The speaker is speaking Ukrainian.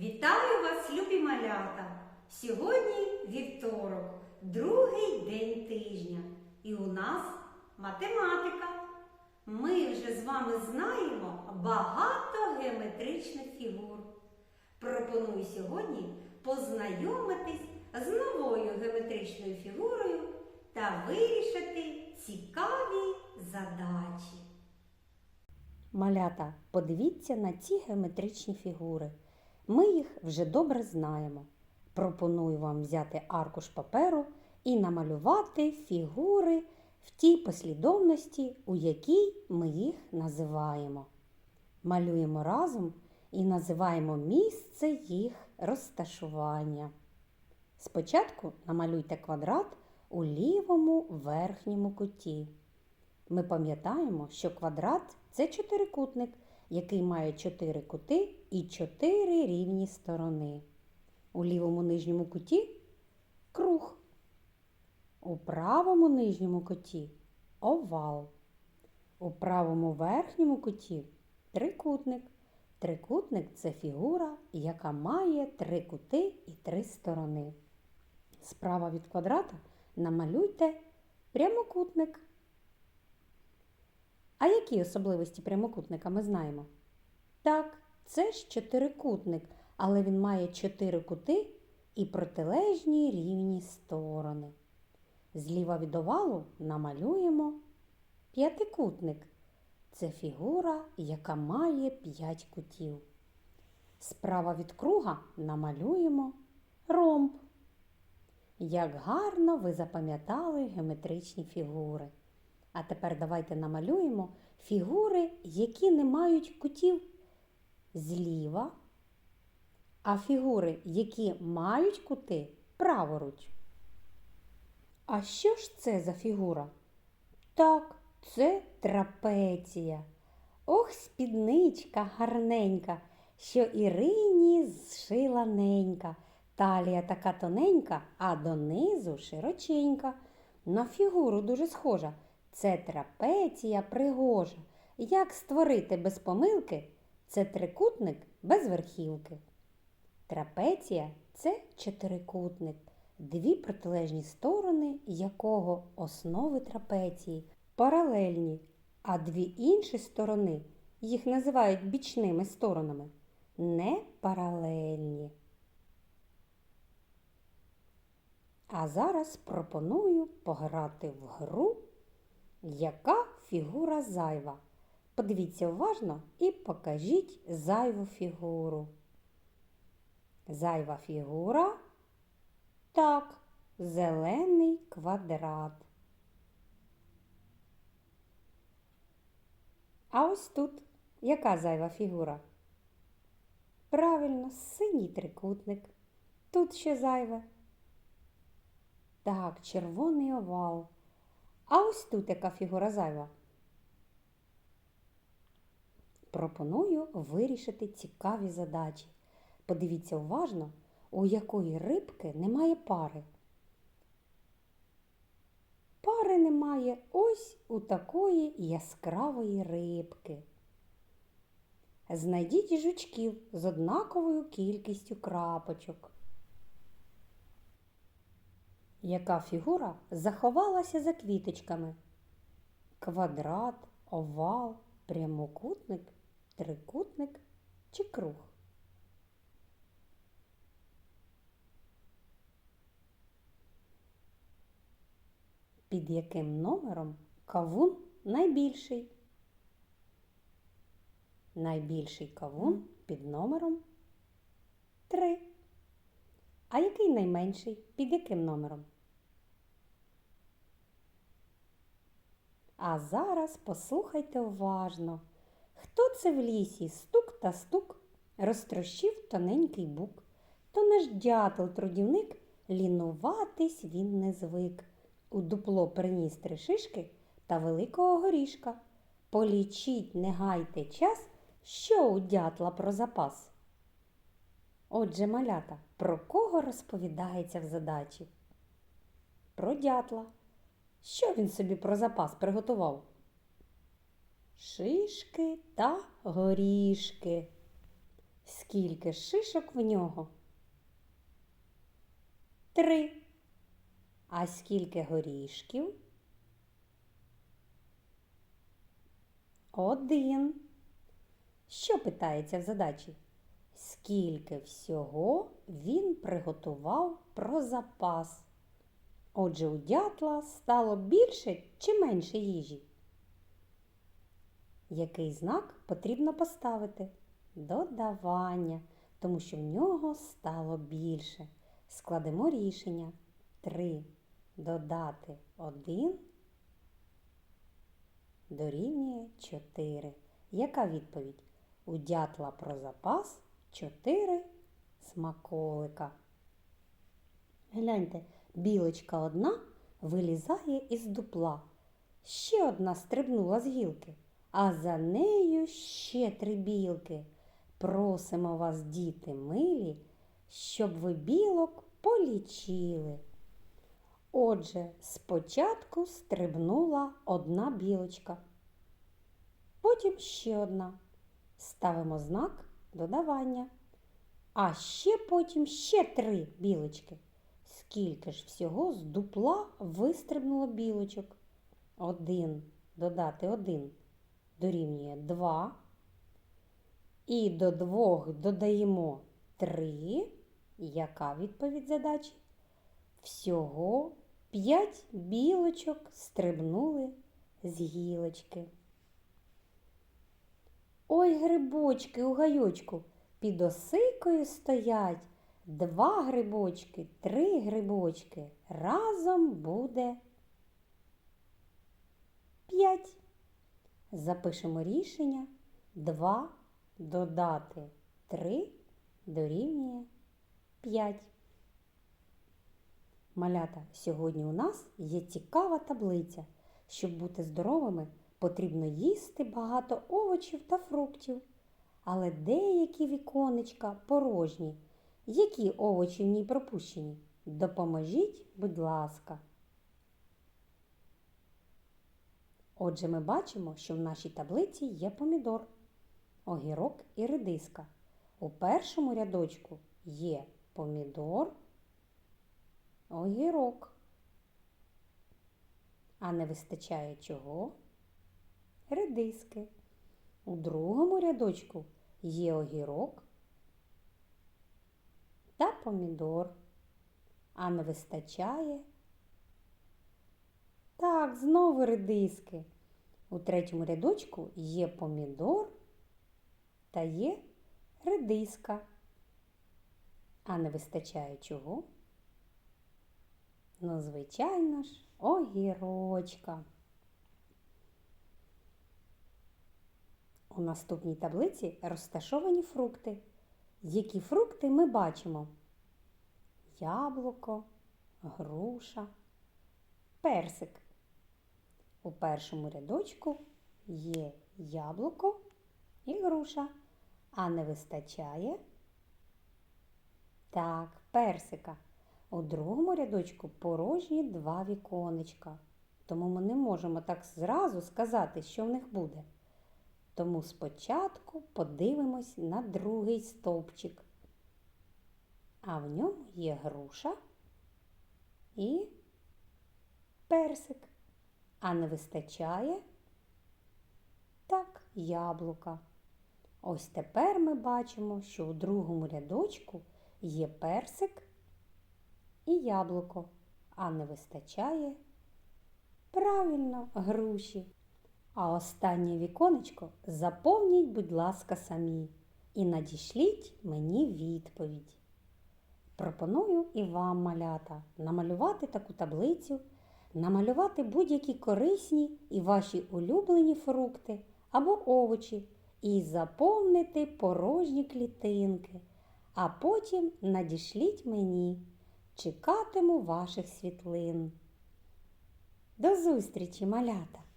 Вітаю вас, любі малята! Сьогодні вівторок, другий день тижня. І у нас математика. Ми вже з вами знаємо багато геометричних фігур. Пропоную сьогодні познайомитись з новою геометричною фігурою та вирішити цікаві задачі. Малята, подивіться на ці геометричні фігури. Ми їх вже добре знаємо. Пропоную вам взяти аркуш паперу і намалювати фігури в тій послідовності, у якій ми їх називаємо. Малюємо разом і називаємо місце їх розташування. Спочатку намалюйте квадрат у лівому верхньому куті. Ми пам'ятаємо, що квадрат це чотирикутник, який має чотири кути і чотири рівні сторони. У лівому нижньому куті круг. У правому нижньому куті овал. У правому верхньому куті трикутник. Трикутник це фігура, яка має три кути і три сторони. Справа від квадрата намалюйте прямокутник. А які особливості прямокутника ми знаємо? Так, це ж чотирикутник, але він має чотири кути і протилежні рівні сторони. Зліва від овалу намалюємо п'ятикутник. Це фігура, яка має п'ять кутів. Справа від круга намалюємо ромб. Як гарно ви запам'ятали геометричні фігури. А тепер давайте намалюємо фігури, які не мають кутів зліва, а фігури, які мають кути праворуч. А що ж це за фігура? Так, це трапеція. Ох, спідничка гарненька, що Ірині зшила ненька. Талія така тоненька, а донизу широченька. На фігуру дуже схожа. Це трапеція пригожа. Як створити без помилки? Це трикутник без верхівки. Трапеція це чотирикутник, дві протилежні сторони якого основи трапеції паралельні, а дві інші сторони їх називають бічними сторонами не паралельні. А зараз пропоную пограти в гру, яка фігура зайва. Подивіться уважно і покажіть зайву фігуру. Зайва фігура. Так, зелений квадрат. А ось тут яка зайва фігура? Правильно, синій трикутник. Тут ще зайве. Так, червоний овал. А ось тут яка фігура зайва. Пропоную вирішити цікаві задачі. Подивіться уважно, у якої рибки немає пари. Пари немає ось у такої яскравої рибки. Знайдіть жучків з однаковою кількістю крапочок. Яка фігура заховалася за квіточками? Квадрат, овал, прямокутник, трикутник чи круг? Під яким номером кавун найбільший? Найбільший кавун під номером 3. А який найменший? Під яким номером? А зараз послухайте уважно. Хто це в лісі стук та стук розтрощив тоненький бук? То наш дятел трудівник лінуватись він не звик. У дупло приніс три шишки та великого горішка. Полічіть, не гайте час, що у дятла про запас. Отже, малята, про кого розповідається в задачі? Про дятла. Що він собі про запас приготував? Шишки та горішки. Скільки шишок в нього? Три. А скільки горішків? Один. Що питається в задачі? Скільки всього він приготував про запас? Отже, у дятла стало більше чи менше їжі? Який знак потрібно поставити? Додавання, тому що в нього стало більше. Складемо рішення. 3 додати 1 дорівнює 4. Яка відповідь? У дятла про запас 4 смаколика. Гляньте, білочка одна вилізає із дупла. Ще одна стрибнула з гілки, а за нею ще три білки. Просимо вас, діти милі, щоб ви білок полічили. Отже, спочатку стрибнула одна білочка, потім ще одна. Ставимо знак додавання. А ще потім ще три білочки. Скільки ж всього з дупла вистрибнуло білочок? Один додати один дорівнює два. І до двох додаємо три. Яка відповідь задачі? Всього п'ять білочок стрибнули з гілочки. Ой, грибочки у гайочку під осикою стоять. Два грибочки, три грибочки. Разом буде п'ять. Запишемо рішення. Два додати три дорівнює п'ять. Малята, сьогодні у нас є цікава таблиця. Щоб бути здоровими, потрібно їсти багато овочів та фруктів. Але деякі віконечка порожні. Які овочі в ній пропущені? Допоможіть, будь ласка. Отже, ми бачимо, що в нашій таблиці є помідор, огірок і редиска. У першому рядочку є помідор, огірок. А не вистачає чого? Редиски. У другому рядочку є огірок та помідор. А не вистачає. Так, знову редиски. У третьому рядочку є помідор та є редиска. А не вистачає чого? Ну, звичайно ж, огірочка. У наступній таблиці розташовані фрукти. Які фрукти ми бачимо? Яблуко, груша, персик. У першому рядочку є яблуко і груша, а не вистачає так, персика. У другому рядочку порожні два віконечка. Тому ми не можемо так зразу сказати, що в них буде. Тому спочатку подивимось на другий стовпчик. А в ньому є груша і персик. А не вистачає так, яблука. Ось тепер ми бачимо, що у другому рядочку є персик і яблуко, а не вистачає правильно груші. А останнє віконечко заповніть, будь ласка, самі і надішліть мені відповідь. Пропоную і вам, малята, намалювати таку таблицю, намалювати будь-які корисні і ваші улюблені фрукти або овочі і заповнити порожні клітинки, а потім надішліть мені. Чекатиму ваших світлин. До зустрічі, малята!